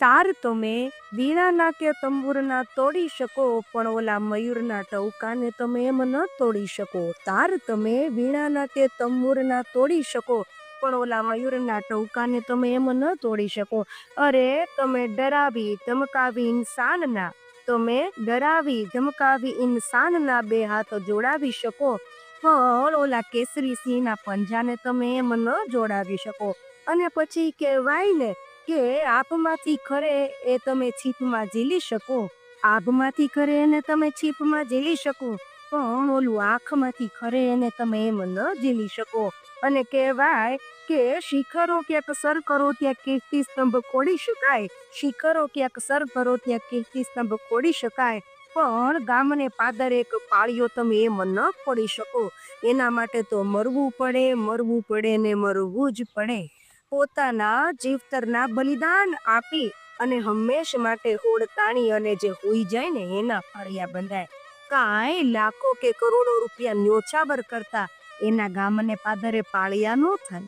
તાર તમે વીણાના કે તંબુરના તોડી શકો, પણ ઓલા મયુરના ટવકાને તમે એમ ન તોડી શકો. તાર તમે વીણાના કે તંબુરના તોડી શકો, પણ ઓલા મયુરના ટવકાને તમે એમ ન તોડી શકો. અરે, તમે ડરાવી ધમકાવી ઇન્સાનના, તમે ડરાવી ધમકાવી ઇન્સાનના બે હાથ જોડાવી શકો. પણ ઓલા કેસરી સિંહના પંજાને તમે એમ ન જોડાવી શકો. અને પછી કહેવાય ને કે આપમાંથી ખરે એ તમે છીપમાં ઝીલી શકો. આભમાંથી ખરે એને તમે છીપમાં ઝીલી શકો. પણ ઓલું આંખમાંથી ખરે એને તમે એમ ન ઝીલી શકો. અને કહેવાય કે શિખરો ક્યાંક સર કરો ત્યાં કીર્તિ સ્તંભ ખોડી શકાય. શિખરો ક્યાંક સર કરો ત્યાં કીર્તિ સ્તંભ ખોડી શકાય. પણ ગામને પાદર એક પાળીઓ તમે એમ ન ખોડી શકો. એના માટે તો મરવું પડે મરવું પડે ને મરવું જ પડે. પોતાના જીવતરના બલિદાન આપી અને હંમેશ માટે હોડ તાણી અને જે હોઈ જાય ને એના ફળિયા બંધાય. કાંઈ લાખો કે કરોડો રૂપિયા ન્યોછાવર કરતા એના ગામને પાદરે પાળિયા ન થાય.